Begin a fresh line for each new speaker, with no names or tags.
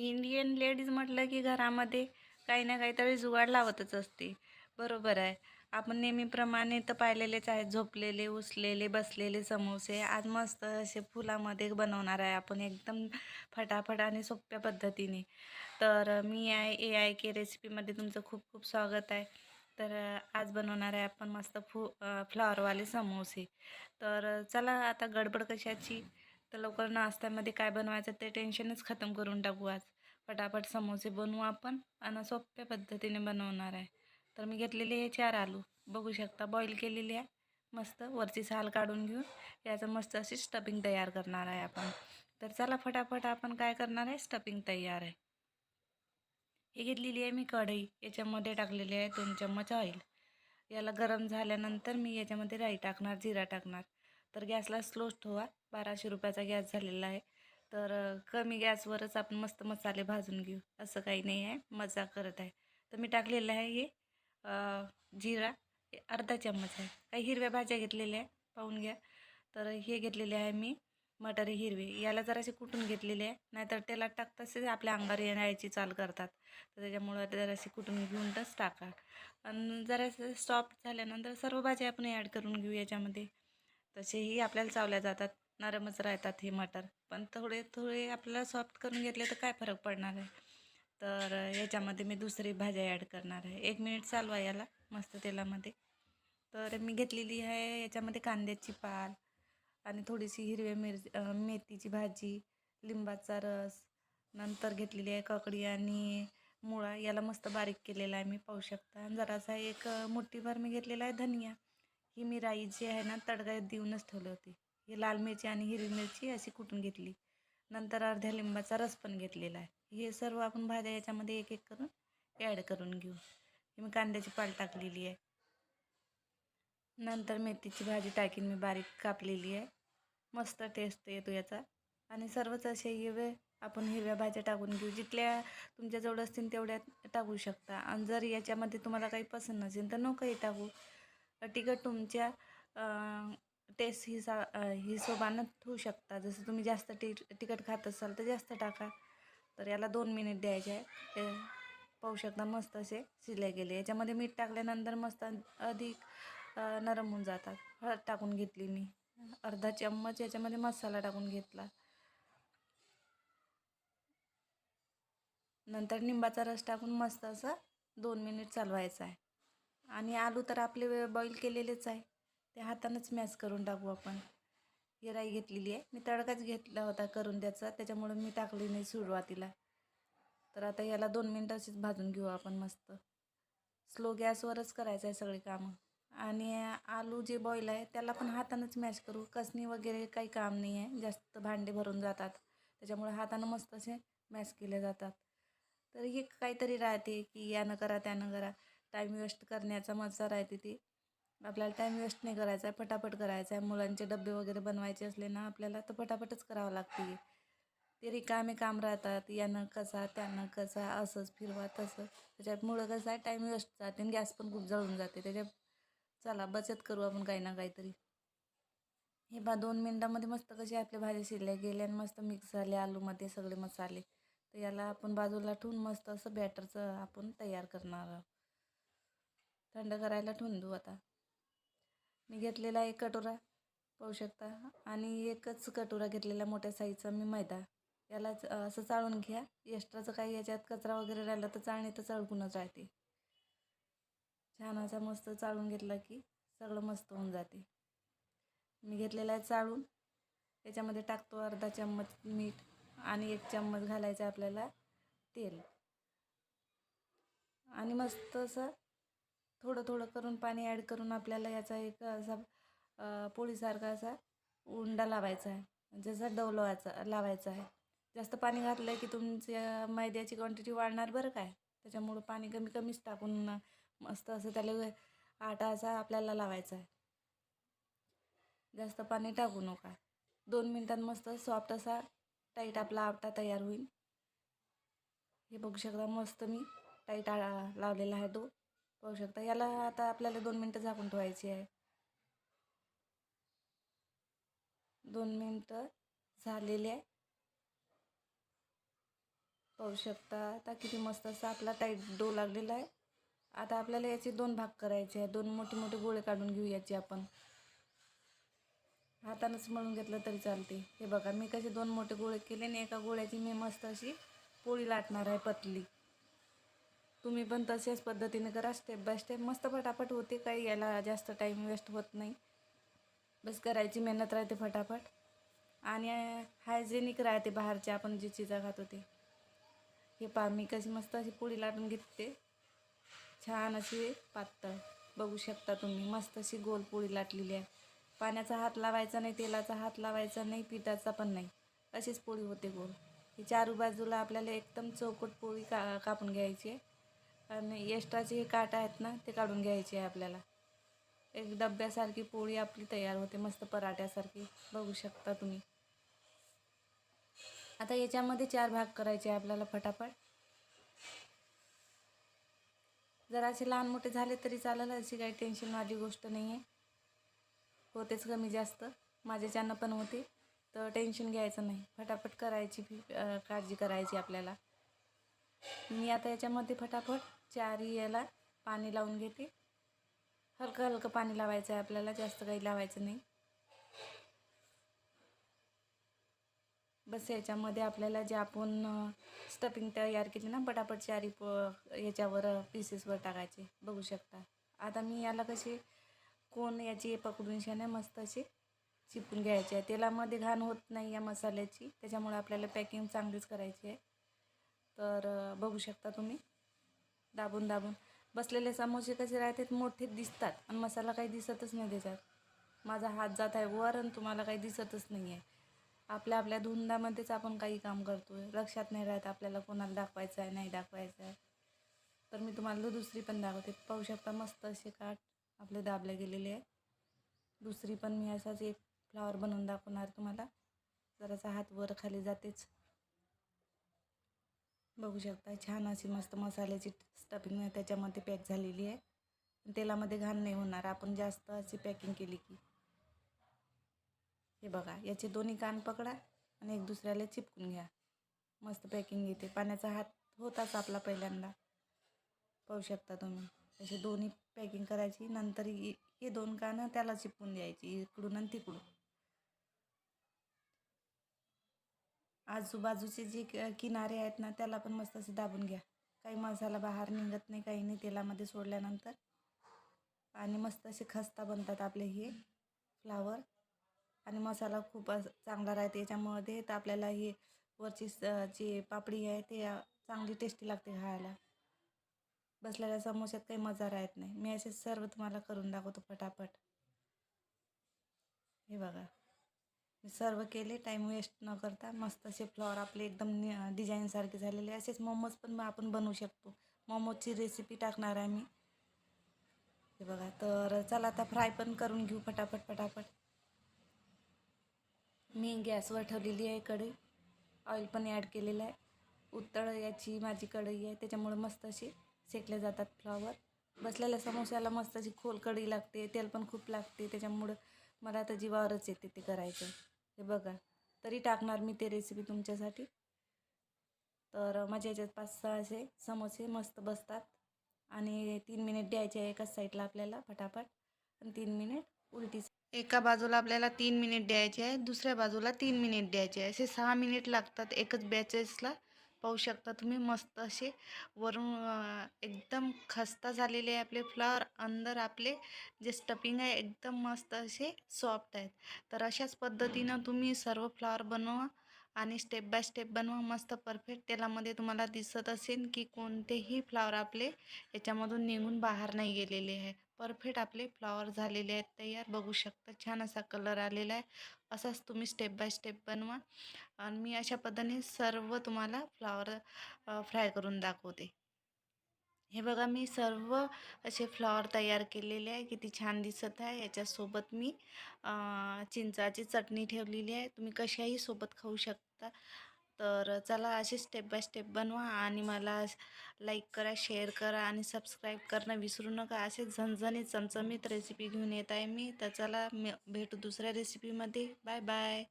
Indian ladies म्हटलं की घरामध्ये काही ना काहीतरी जुगाड लावतच असते. बरोबर आहे. आपण नेहमीप्रमाणे तर पाहिलेलेच आहेत. झोपलेले उसलेले बसलेले समोसे. आज मस्त असे फुलामध्ये बनवणार आहे आपण एकदम फटाफट आणि सोप्या पद्धतीने. तर मी आय ए आय के रेसिपीमध्ये तुमचं खूप खूप स्वागत आहे. तर आज बनवणार आहे आपण मस्त फु फ्लॉवरवाले समोसे. तर चला आता गडबड कशाची? तर लवकर नाश्त्यामध्ये काय बनवायचं ते टेन्शनच खतम करून टाकू आज. फटाफट समोसे बनवू आपण आणि सोप्या पद्धतीने बनवणार आहे. तर मी घेतलेले आहे चार आलू. बघू शकता बॉईल केलेली आहे. मस्त वरची साल काढून घेऊन याचं मस्त अशी स्टफिंग तयार करणार आहे आपण. तर चला फटाफट आपण काय करणार आहे? स्टफिंग तयार आहे. हे घेतलेली आहे मी कढई. याच्यामध्ये टाकलेली आहे दोन चम्मच ऑइल याला गरम झाल्यानंतर मी याच्यामध्ये राई टाकणार जिरा टाकणार. तर गॅसला स्लो ठेवा. बाराशे रुपयाचा गॅस झालेला आहे. तर कमी गॅसवरच आपण मस्त मसाले भाजून घेऊ असं काही नाही आहे मजा करत आहे. तर मी टाकलेलं आहे हे जिरा अर्धा चम्मच आहे. काही हिरव्या भाज्या घेतलेल्या आहे पाहून घ्या. तर हे घेतलेले आहे मी मटार हिरवे. याला जरासे कुटून घेतलेले आहे नाहीतर त्याला टाकताच आपल्या अंगावर येण्याची चाल करतात. तर त्याच्यामुळं जरासे कुटून घेऊनच टाका. आणि जरासे स्टॉप झाल्यानंतर सर्व भाज्या आपण ॲड करून घेऊ याच्यामध्ये. तसेही आपल्याला चावल्या जातात. नरमच राहतात हे मटर. पण थोडे थोडे आपल्याला सॉफ्ट करून घेतले तर काय फरक पडणार आहे? तर याच्यामध्ये मी दुसरी भाज्या ॲड करणार आहे. एक मिनिट चालवा याला मस्त तेलामध्ये. तर मी घेतलेली आहे याच्यामध्ये कांद्याची पाल आणि थोडीशी हिरव्या मिरची मेथीची भाजी लिंबाचा रस. नंतर घेतलेली आहे काकडी आणि मुळा. याला मस्त बारीक केलेला आहे मी पाहू शकता. आणि जरासा एक मुठ्ठीभर मी घेतलेला आहे धनिया. ही मी राई जी आहे ना तडका देऊनच ठेवली होती. ही लाल मिरची आणि हिरवी मिरची अशी कुटून घेतली. नंतर अर्ध्या लिंबाचा रस पण घेतलेला आहे. हे सर्व आपण भाज्या याच्यामध्ये एक एक करून ॲड करून घेऊ. मी कांद्याची पाल टाकलेली आहे. नंतर मेथीची भाजी टाकीन मी बारीक कापलेली आहे. मस्त टेस्ट येतो याचा. आणि सर्वच असे हिरवे आपण हिरव्या भाज्या टाकून घेऊ. जिथल्या तुमच्याजवळ असतील तेवढ्या टाकू शकता. आणि जर याच्यामध्ये तुम्हाला काही पसंत नसेल तर नकोही टाकू. तिखट तुमच्या टेस्ट हिसा हिशोबानं ठेवू शकता. जसं तुम्ही जास्त टी तिखट खात असाल तर जास्त टाका. तर याला दोन मिनिट द्यायचे आहे ते पाहू शकता मस्त असे शिजले गेले. याच्यामध्ये मीठ टाकल्यानंतर मस्त अधिक नरम होऊन जातात. हळद टाकून घेतली मी. अर्धा चम्मच याच्यामध्ये मसाला टाकून घेतला. नंतर निंबाचा रस टाकून मस्त असं दोन मिनिट चालवायचं आहे. आणि आलू तर आपले बॉईल केलेलेच आहे. ते हातानंच मॅच करून टाकू आपण. ही राई घेतलेली आहे. मी तडकाच घेतला होता करून त्याचा. त्याच्यामुळं मी टाकली नाही सुरुवातीला. तर आता याला दोन मिनटं अशीच भाजून घेऊ आपण मस्त. स्लो गॅसवरच करायचं आहे सगळी कामं. आणि आलू जे बॉईल आहे त्याला पण हातानंच मॅश करू. कसणी वगैरे काही काम नाही आहे. जास्त भांडे भरून जातात. त्याच्यामुळे हातानं मस्त असे मॅश केले जातात. तर हे काहीतरी राहते की यानं करा त्यानं करा. टाईम वेस्ट करण्याचा मजा राहते ती. आपल्याला टाईम वेस्ट नाही करायचा आहे पटापट करायचा आहे मुलांचे डबे वगैरे बनवायचे असले ना आपल्याला तर पटापटच करावं लागते. ते रिकामे काम राहतात यानं कसा त्यानं कसा असंच फिरवा तसं. त्याच्यामुळं कसं आहे टाईम वेस्ट जाते आणि गॅस पण खूप जळून जाते. त्याच्या चला बचत करू आपण काही ना काहीतरी. हे बा दोन मिनटामध्ये मस्त कशी आपल्या भाज्या शिरल्या गेल्या आणि मस्त मिक्स झाले आलूमध्ये सगळे मसाले. तर याला आपण बाजूला ठेवून मस्त असं बॅटरचं आपण तयार करणार आहोत. थंड करायला ठेवून देऊ आता. मी घेतलेला एक कटोरा पाहू शकता. आणि एकच कटोरा घेतलेला मोठ्या साईजचा मी मैदा. याला असं चाळून घ्या. एक्स्ट्राचं काही याच्यात कचरा वगैरे राहिला तर चाळणी तर चळकूनच राहते. छान असा मस्त चाळून घेतला की सगळं मस्त होऊन जाते. मी घेतलेला आहे चाळून. याच्यामध्ये टाकतो अर्धा चम्मच मीठ आणि एक चम्मच घालायचं आपल्याला तेल. आणि मस्त असं थोडं थोडं करून पाणी ॲड करून आपल्याला याचा एक असा पोळीसारखा असा उंडा लावायचा आहे. म्हणजे जसा डव लावायचा लावायचा आहे. जास्त पाणी घातलं की तुमच्या मैद्याची क्वांटिटी वाढणार बरं काय? त्याच्यामुळं पाणी कमी कमीच टाकून मस्त असं त्याला आटा असा आपल्याला लावायचा आहे. जास्त पाणी टाकू नका. दोन मिनटात मस्त सॉफ्ट असा टाईट आपला आटा तयार होईल. हे बघू शकता मस्त मी. टाईट लावलेला आहे तो. पाहू शकता. याला आता आपल्याला दोन मिनटं झाकून ठेवायची आहे. दोन मिनटं झालेले आहे. पाहू शकता आता किती मस्त असा आपला टाईट डो लागलेला आहे. आता आपल्याला याचे दोन भाग करायचे आहे. दोन मोठे मोठे गोळे काढून घेऊ याचे आपण. हातानंच मळून घेतलं तरी चालते. हे बघा मी कसे दोन मोठे गोळे केले आणि एका गोळ्याची मी मस्त अशी पोळी लाटणार आहे पतली. तुम्ही पण तशाच पद्धतीने करा. स्टेप बाय स्टेप मस्त फटाफट होते काही. याला जास्त टाईम वेस्ट होत नाही. बस करायची मेहनत राहते फटाफट. आणि हायजेनिक राहते बाहेरचे आपण जी चिजा खातो ते. हे पा मी कशी मस्त अशी पोळी लाटून घेते छान अशी पातळ. बघू शकता तुम्ही मस्त अशी गोल पोळी लाटलेली आहे. पाण्याचा हात लावायचा नाही तेलाचा हात लावायचा नाही पिठाचा पण नाही. अशीच पोळी होते गोल. ही चारू बाजूला आपल्याला एकदम चौकट पोळी का कापून घ्यायची आहे. आणि एक्स्ट्राचे हे काट आहेत ना ते काढून घ्यायचे आहे आपल्याला. एक डब्यासारखी पोळी आपली तयार होते मस्त पराठ्यासारखी. बघू शकता तुम्ही. आता याच्यामध्ये चार भाग करायचे आहे आपल्याला फटाफट. जर असे लहान मोठे झाले तरी चालेल अशी काही टेन्शनवाली गोष्ट नाही आहे होतेच कमी जास्त. माझ्याच्यानं पण होते तर टेन्शन घ्यायचं नाही. फटाफट करायची काळजी करायची आपल्याला. मी आता याच्यामध्ये फटाफट चारही याला पाणी लावून घेते. हलकं हलकं पाणी लावायचं आहे आपल्याला जास्त काही लावायचं नाही. बस याच्यामध्ये आपल्याला जे आपण स्टफिंग तयार केली ना पटापट चारी प याच्यावर पीसेसवर टाकायचे. बघू शकता. आता मी याला कशी कोण याची पकडून शाने मस्त अशी चिपून घ्यायची आहे. तेलामध्ये घाण होत नाही या मसाल्याची. त्याच्यामुळे आपल्याला पॅकिंग चांगलीच करायची आहे. तर बघू शकता तुम्ही. दाबून दाबून. बसलेले समोसे कसे राहतात? मोठे दिसतात. आणि मसाला काही दिसतच नाही त्याच्यात. माझा हात जात आहे वर आणि तुम्हाला काही दिसतच नाही आहे आपल्या आपल्या धुंदामध्येच आपण काही काम करतो आहे लक्षात नाही राहत आपल्याला कोणाला दाखवायचं आहे नाही दाखवायचं आहे तर मी तुम्हाला दुसरी पण दाखवते. पाहू शकता मस्त असे काठ आपले दाबले गेलेले आहे दुसरी पण मी असाच एक फ्लावर बनवून दाखवणार तुम्हाला. जरासा हात वर खाली जातेच. बघू शकता. छान अशी मस्त मसाल्याची स्टफिंग त्याच्यामध्ये पॅक झालेली आहे. तेलामध्ये घाण नाही होणार. आपण जास्त अशी पॅकिंग केली की. हे बघा. याचे दोन्ही कान पकडा आणि एक दुसऱ्याला चिपकून घ्या. मस्त पॅकिंग येते. पाण्याचा हात होताच आपला पहिल्यांदा. पाहू शकता तुम्ही. असे दोन्ही पॅकिंग करायची. नंतर हे दोन कानं त्याला चिपकून द्यायची. इकडून आणि तिकडून. आजूबाजूचे जे क- किनारे आहेत ना त्याला पण मस्त असे दाबून घ्या. काही मसाला बाहेर निघत नाही काही नाही तेलामध्ये सोडल्यानंतर. आणि मस्त असे खस्ता बनतात आपले हे फ्लावर. आणि मसाला खूप चांगला राहते. याच्यामध्ये तर आपल्याला हे वरची स- जी पापडी आहे ते चांगली टेस्टी लागते खायला. बसलेल्या समोश्यात काही मजा राहत नाही. मी असे सर्व तुम्हाला करून दाखवतो पटापट. हे बघा. मी सर्व केले टाईम वेस्ट न करता मस्त असे फ्लॉवर आपले एकदम डिझाईनसारखे झालेले. असेच मोमोज पण आपण बनवू शकतो. मोमोजची रेसिपी टाकणार आहे मी. हे बघा तर चला आता फ्राय पण करून घेऊ फटाफट फटाफट मी गॅसवर ठेवलेली आहे कढई. ऑइल पण ॲड केलेलं आहे. उत्तळ याची माझी कढई आहे. त्याच्यामुळे मस्त असे शेकले जातात फ्लॉवर बसलेल्या समोस्याला मस्त अशी खोल कढई लागते. तेल पण खूप लागते. त्याच्यामुळं मला आता जीवावरच येते ते करायचं हे बघा तरी टाकणार मी ते रेसिपी तुमच्यासाठी. तर माझ्या याच्यात पाच सहा असे समोसे मस्त बसतात. आणि तीन मिनिट द्यायचे आहे एकाच साईडला आपल्याला फटाफट. आणि तीन मिनिट उलटी एका बाजूला आपल्याला तीन मिनिट द्यायचे आहे दुसऱ्या बाजूला तीन मिनिट द्यायचे आहे. असे सहा मिनिट लागतात एकच बॅचेसला पाहू शकता तुम्ही मस्त असे वरून एकदम खस्ता झालेले आहे आपले फ्लॉवर. अंदर आपले जे स्टफिंग आहे एकदम मस्त असे सॉफ्ट आहेत. तर अशाच पद्धतीनं तुम्ही सर्व फ्लॉवर बनवा आणि स्टेप बाय स्टेप बनवा. मस्त परफेक्ट तेलामध्ये तुम्हाला दिसत असेल की कोणतेही फ्लावर आपले याच्यामधून निघून बाहेर नाही गेलेले आहे. परफेक्ट आपले फ्लॉवर झालेले आहेत तयार बघू शकता. छान असा कलर आलेला आहे. असाच तुम्ही स्टेप बाय स्टेप बनवा. आणि मी अशा पद्धतीने सर्व तुम्हाला फ्लॉवर फ्राय करून दाखवते. हे बघा मी सर्व असे फ्लॉवर तयार केलेले आहे. किती छान दिसत आहे. याच्यासोबत मी चिंचाची चटणी ठेवलेली आहे. तुम्ही कशाही सोबत खाऊ शकता. तर चला असे स्टेप बाय स्टेप बनवा आणि मला लाईक करा शेअर करा आणि सबस्क्राईब करणं विसरू नका. असे झणझणीत चमचमीत रेसिपी घेऊन येत आहे मी. तर चला मी भेटू दुसऱ्या रेसिपीमध्ये बाय बाय